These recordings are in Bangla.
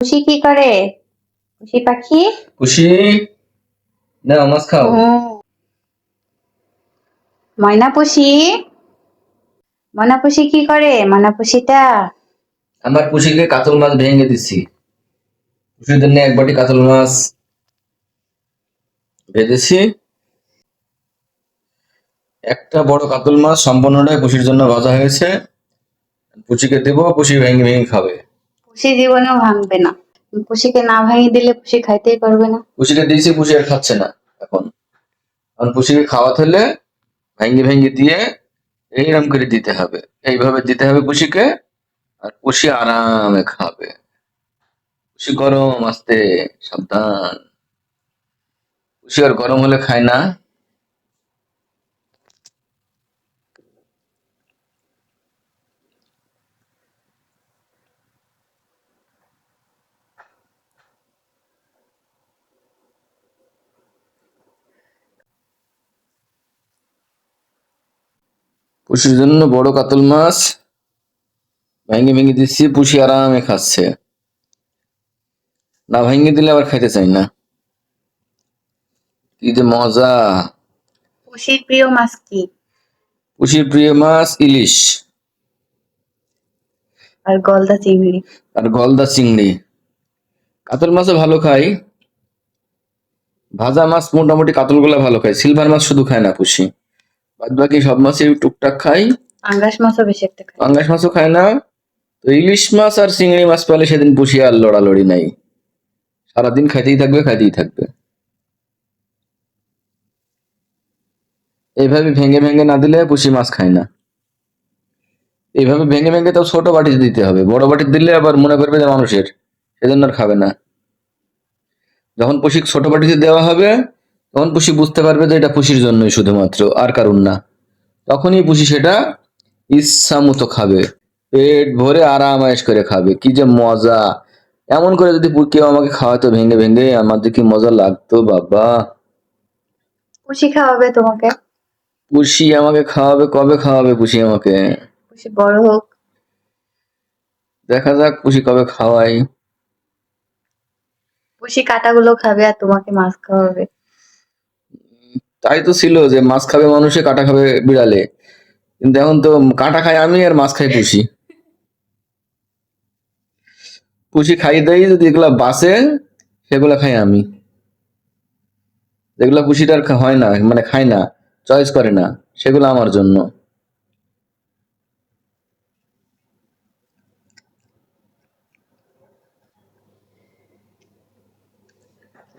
খুশি কি করে? খুশি পাখি? খুশি? না মাছ খাও। ময়না পুষি ময়না পুষি কি করে? ময়না পুষিটা আমার পুষিকে কাতল মাছ ভেঙে দিচ্ছি পুষির জন্য এক বাটি কাতল মাছ ভেজেছি। একটা বড় কাতল মাছ সম্পূর্ণটাই পুষির জন্য ভাজা হয়েছে। পুষিকে দেবো পুষি ভেঙে ভেঙে খাবে। পুষি জীবনেও ভাঙবে না। পুষিকে না ভাঙিয়ে দিলে পুষি খাইতেই পারবে না। পুষিকে দিয়েছি পুষি আর খাচ্ছে না এখন। এখন পুষিকে খাওয়াতে হলে ভেঙে ভেঙে দিয়ে এইরকম করে দিতে হবে। এইভাবে দিতে হবে পুষিকে আর পুষি আরামে খাবে। পুষি গরম, আস্তে, সাবধান। পুষি আর গরম হলে খায় না। পুষির জন্য বড় কাতল মাছ। ভেঙে ভেঙে দিচ্ছি পুষি আরামে খাচ্ছে। না ভেঙে দিলে আবার খাইতে চাই না। কি যে মজা। পুষির প্রিয় মাছ কি? পুষির প্রিয় মাছ ইলিশ। আর গলদা চিংড়ি। আর গলদা চিংড়ি। কাতল মাছও ভালো খাই। ভাজা মাছ মোটামুটি কাতলগুলা ভালো খাই। সিলভার মাছ শুধু খায় না পুষি। বাদ বাকি সব মাছই টুকটাক খাই। পাঙ্গাস মাছও বেশি একটা খাই। পাঙ্গাস মাছও খায় না। তো ইলিশ মাছ আর চিংড়ি মাছ পেলে সেদিন পুষি আর লড়ালড়ি নাই। সারাদিন খাইতেই থাকবে খাইতেই থাকবে। এইভাবে ভেঙে ভেঙে না দিলে পুষি মাছ খায় না। এইভাবে ভেঙে ভেঙে তো ছোট বাটিতে দিতে হবে। বড় বাটি দিলে আবার মনে করবে যে মানুষের। সেজন্য আর খাবে না। যখন পুষি ছোট বাটিতে দেওয়া হবে তখন পুষি বুঝতে পারবে যে এটা পুষির জন্যই শুধুমাত্র আর কারণ না। তখনই পুষি সেটা ইচ্ছা মতো খাবে পেট ভরে আরাম আয়েশ করে খাবে। কি যে মজা! এমন করে যদি কেউ আমাকে খাওয়াতো ভেঙে ভেঙে আমার যে কি মজা লাগতো বাবা! পুষি খাওয়াবে তোমাকে? পুষি আমাকে খাওয়াবে কবে খাওয়াবে পুষি আমাকে? পুষি বড় হোক। দেখা যাক পুষি কবে খাওয়াই পুষি কাটাগুলো খাবে আর তোমাকে মাছ খাওয়াবে। তাই তো ছিল যে মাছ খাবে মানুষে, কাটা খাবে বিড়ালে। কিন্তু এখন তো কাটা খাই আমি আর মাছ খাই পুষি। পুষি খাই দেই, যদি এগুলা বাসে সেগুলা খাই আমি। যেগুলা পুষিটার হয় না মানে খায় না, চয়েস করে না, সেগুলো আমার জন্য।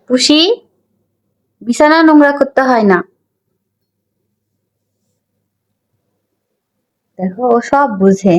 পুষি? বিছানা নোংরা করতে হয় না। দেখো ও সব বুঝে।